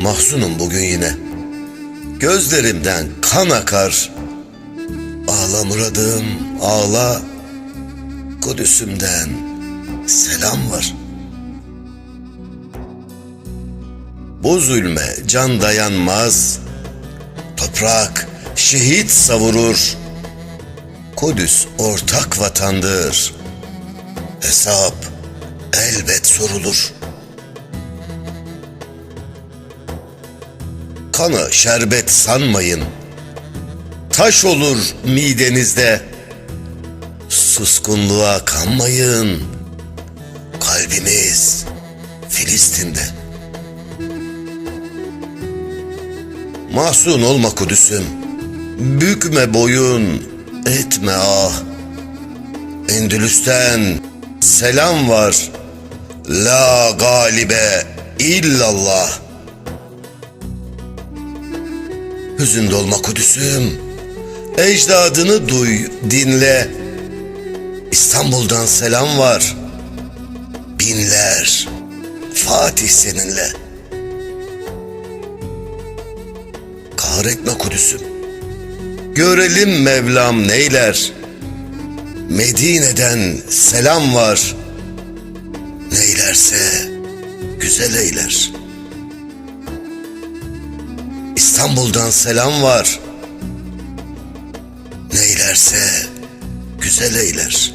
Mahzunum bugün yine. Gözlerimden kan akar. Ağla muradım, ağla. Kudüs'ümden selam var. Bu zulme can dayanmaz. Toprak şehit savurur. Kudüs ortak vatandır. Hesap elbet sorulur. Kanı şerbet sanmayın. Taş olur midenizde. Suskunluğa kanmayın. Kalbimiz Filistin'de. Mahzun olma Kudüs'üm. Bükme boyun, etme ah. Endülüs'ten selam var. La galibe illallah. Hüzün dolma Kudüs'üm. Ecdadını duy, dinle. İstanbul'dan selam var. Binler. Fatih seninle. Kahretme Kudüs'üm. Görelim Mevlam neyler. Medine'den selam var. Neylerse güzel eyler. İstanbul'dan selam var. Neylerse güzel eyler.